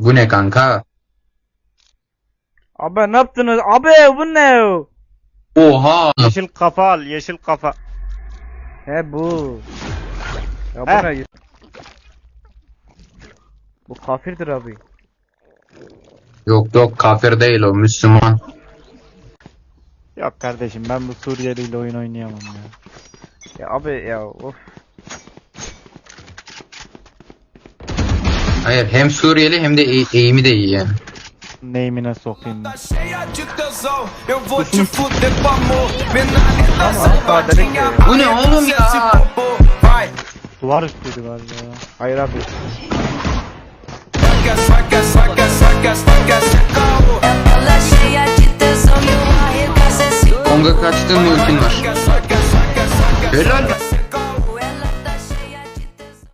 Bu ne kanka? Abi ne yaptınız? Abi bu ne? Oha. Yeşil kafa al, yeşil kafa. He bu. Ya bu Heh. ne? Bu kafirdir abi. Yok yok kafir değil o Müslüman. Yok kardeşim ben bu Suriyeli ile oyun oynayamam ya. Ya abi ya of. Hayır hem Suriyeli hem de eğ- eğimi de iyi yani. Neyimine sokayım ben. Dedik ki. Bu ne oğlum ya? Duvar üstüydü galiba ya. Hayır abi. Ela cheia de tesão e Konga kaçtığın ultin var. Helal.